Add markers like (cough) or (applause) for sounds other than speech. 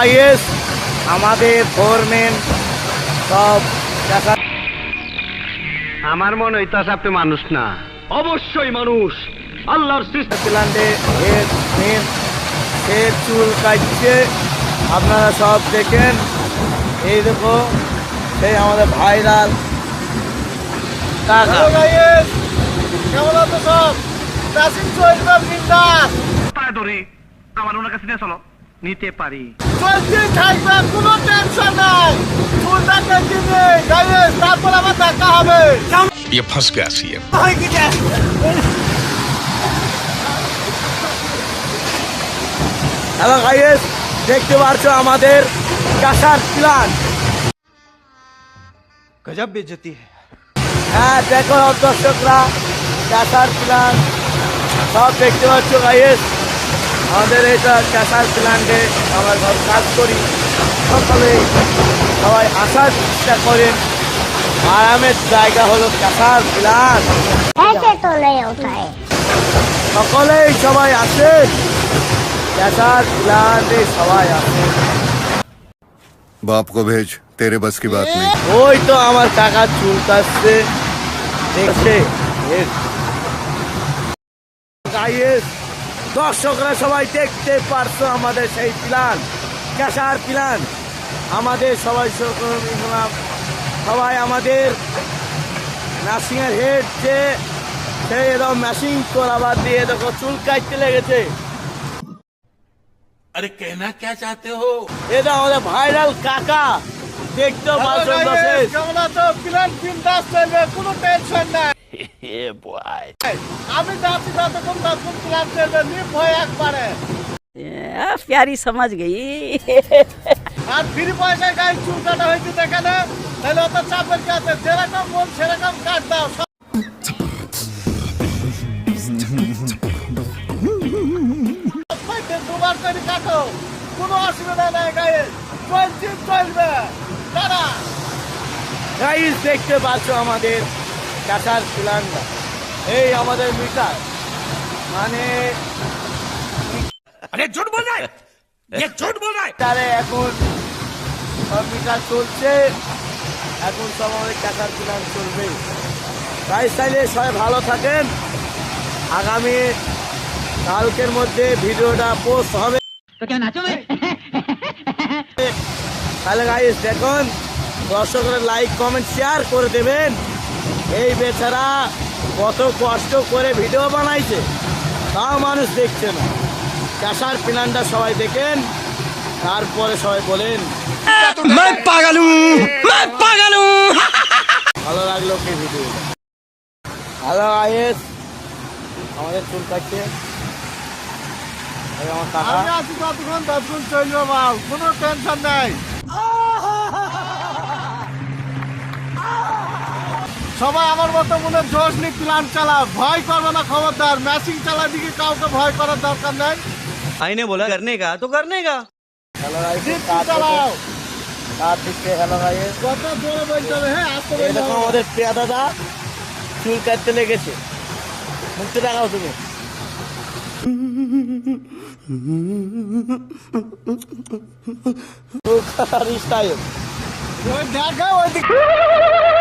Is আমাদের foreman সব দেখা আমার মনে হইতাছে আপনি মানুষ না। অবশ্যই মানুষ। আল্লাহর সৃষ্টি নিউজিল্যান্ডে এর মেন সে চুল কাটছে। আপনারা সব দেখেন। এই দেখো সেই আমাদের ভাইরাল টাকা কেমন আছো সব? আমার ওনার কাছে নিয়ে চলো। নিতে পারি। চলতে থাকবে কোনো টেনশন নাই চুলটা কেটে নেই গাইস তারপর আবার দেখা হবে ये फंस गया सीएम হ্যালো গাইস দেখতে পারছো আমাদের কাঁসার প্ল্যান गजब बेइज्जती है হ্যাঁ দেখো দর্শকরা কাঁসার প্ল্যান সব দেখতে পাচ্ছ গাইস আমাদের এটা চাষার প্ল্যান্টে আমরা সব কাজ করি। সকলে সবাই আসার চেষ্টা করেন। আরামের জায়গা হলো চাষার প্ল্যান্ট সকলেই সবাই আসেন চাষার প্ল্যান্টে সবাই আসেন বাপ কো ভেজ তেরে বাস কি বাত নেই। ওই তো আমার টাকা চুল কাটছে। দেখছে। গাইয়েস দর্শকরা সবাই দেখতে পারছ আমাদের সেই প্ল্যান ক্যাশার প্ল্যান। আমাদের সবাই সবাই আমাদের নার্সিংয়ের হেড যে সেই এরকম ম্যাশিং করাবার দিয়ে দেখো চুল কাটতে লেগেছে। আরে কেনা কে চাতে হো? এটা আমাদের ভাইরাল কাকা। দেখতে পাচ্ছ কেমন আছো প্ল্যান বিন্দাস চলবে কোনো টেনশন নাই। yeah, boy. আমি যাচ্ছি যতক্ষণ ততক্ষণ ক্লাস প্যারি সমাজ গেই। আর ফ্রি পয়সায় গায়ে চুলকাটা হয়েছে না? তাহলে অত চাপের যেরকম সেরকম কাট দাও দুবার করে কাটো। কোনো অসুবিধা নাই গায়ে। চলছে চলবে। দাদা গাইজ দেখতে পাচ্ছ আমাদের কাঁসার শিলান্ডা এই আমাদের মিটার। মানে আরে ঝুট ঝুট এখন মিটার চলছে। এখন আমাদের চলবে। প্রাইস সবাই ভালো থাকেন। আগামী কালকের মধ্যে ভিডিওটা পোস্ট হবে। তাহলে গাইস দেখুন দর্শকরা লাইক কমেন্ট শেয়ার করে দেবেন। এই বেচারা কত কষ্ট করে ভিডিও বানাইছে। তাও মানুষ দেখছে না। চাষার প্ল্যানটা সবাই দেখেন তারপরে সবাই বলেন ভালো লাগল কি ভিডিও হ্যালো আয়েস আমাদের চুল থাকছে আমার কাকা। কোনো টেনশন নাই। সবাই আমার মতো মনে জোশ নিয়ে প্ল্যান চালা। ভয় করব না খবরদার ম্যাচিং চালা দিকে কাউকে ভয় করার দরকার নাই। আইনে বলে করনে গা তো করনে গা দেখা হ্যাঁ দাদা লেগেছে। দেখাও তুমি। (laughs) ওই দিকে